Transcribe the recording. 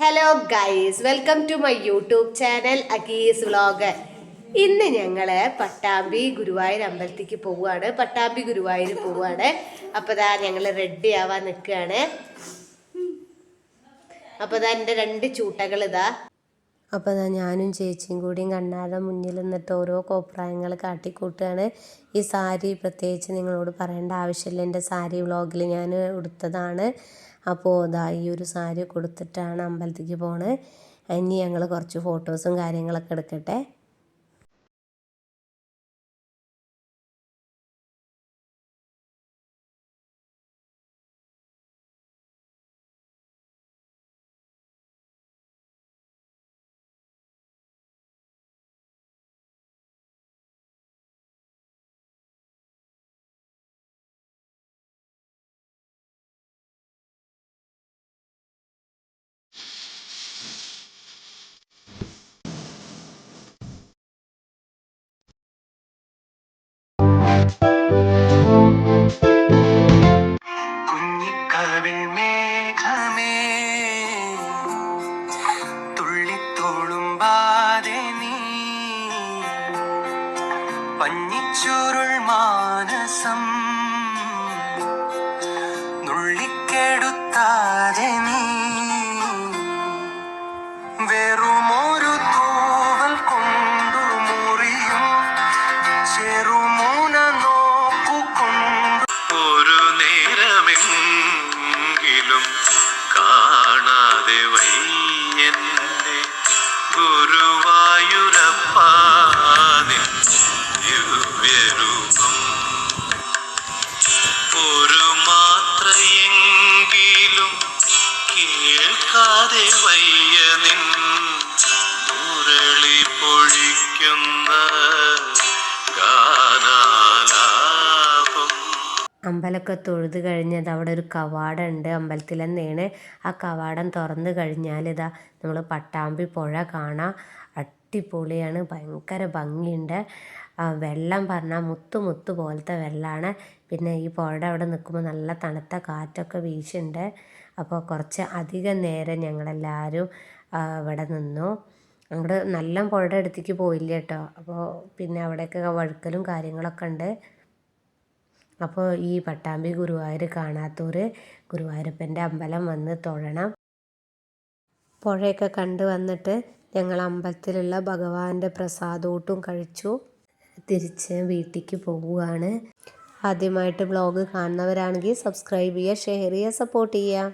Hello guys welcome to my YouTube channel അഗീസ് vlog ഇന്ന് ഞങ്ങൾ പട്ടാമ്പി ഗുരുവായൂർ അമ്പലത്തേക്ക് പോവുകയാണ്. പട്ടാമ്പി ഗുരുവായൂർ പോവുകയാണ്. അപ്പോൾ ഇതാ ഞങ്ങൾ റെഡി ആവാൻ നിൽക്കുകയാണ്. അപ്പോൾ ഇതാ എന്റെ രണ്ട് ചൂട്ടകൾ ഇതാ അപ്പോൾ അതാ ഞാനും ചേച്ചിയും കൂടിയും കണ്ണാടെ മുന്നിൽ നിന്നിട്ട് ഓരോ കോപ്രായങ്ങൾ കാട്ടിക്കൂട്ടുകയാണ്. ഈ സാരി പ്രത്യേകിച്ച് നിങ്ങളോട് പറയേണ്ട ആവശ്യമില്ല. എന്റെ സാരി വ്ളോഗിൽ ഞാൻ ഉടുത്തതാണ്. അപ്പോൾ ഇതാ ഈ ഒരു സാരി കൊടുത്തിട്ടാണ് അമ്പലത്തിലേക്ക് പോണത് ഇനി ഞങ്ങൾ കുറച്ച് ഫോട്ടോസും കാര്യങ്ങളൊക്കെ എടുക്കട്ടെ. മേഘമേ നീ. പഞ്ഞിച്ചുരുൾ മാനസം കേൾക്കാതെ വയ്യ നിൻ മുരളി പൊഴിക്കുന്ന അമ്പലമൊക്കെ തൊഴുത് കഴിഞ്ഞത് അവിടെ ഒരു കവാടമുണ്ട് അമ്പലത്തിൽ തന്നെയാണ് ആ കവാടം തുറന്നു കഴിഞ്ഞാൽ ഇതാ നമ്മൾ പട്ടാമ്പി പുഴ കാണാം. അടിപൊളിയാണ് ഭയങ്കര ഭംഗിയുണ്ട്. വെള്ളം പറഞ്ഞാൽ മുത്തു മുത്തു പോലത്തെ വെള്ളമാണ്. പിന്നെ ഈ പുഴ അവിടെ നിൽക്കുമ്പോൾ നല്ല തണുത്ത കാറ്റൊക്കെ വീശുന്നുണ്ട്. അപ്പോൾ കുറച്ച് അധികം നേരം ഞങ്ങളെല്ലാവരും അവിടെ നിന്നു. അങ്ങോട്ട് നല്ല പുഴയുടെ അടുത്തേക്ക് പോയില്ല കേട്ടോ. അപ്പോൾ പിന്നെ അവിടെയൊക്കെ വഴുക്കലും കാര്യങ്ങളൊക്കെ ഉണ്ട്. അപ്പോൾ ഈ പട്ടാമ്പി ഗുരുവായൂർ കാണാത്തൂർ ഗുരുവായൂരപ്പന്റെ അമ്പലം വന്ന് തൊഴണം. പുഴയൊക്കെ കണ്ട് വന്നിട്ട് ഞങ്ങൾ അമ്പലത്തിലുള്ള ഭഗവാന്റെ പ്രസാദൂട്ടും കഴിച്ചു. തിരിച്ച് വീട്ടിലേക്ക് പോവുകയാണ്. ആദ്യമായിട്ട് ബ്ലോഗ് കാണുന്നവരാണെങ്കിൽ സബ്സ്ക്രൈബ് ചെയ്യുക ഷെയർ ചെയ്യുക സപ്പോർട്ട് ചെയ്യുക.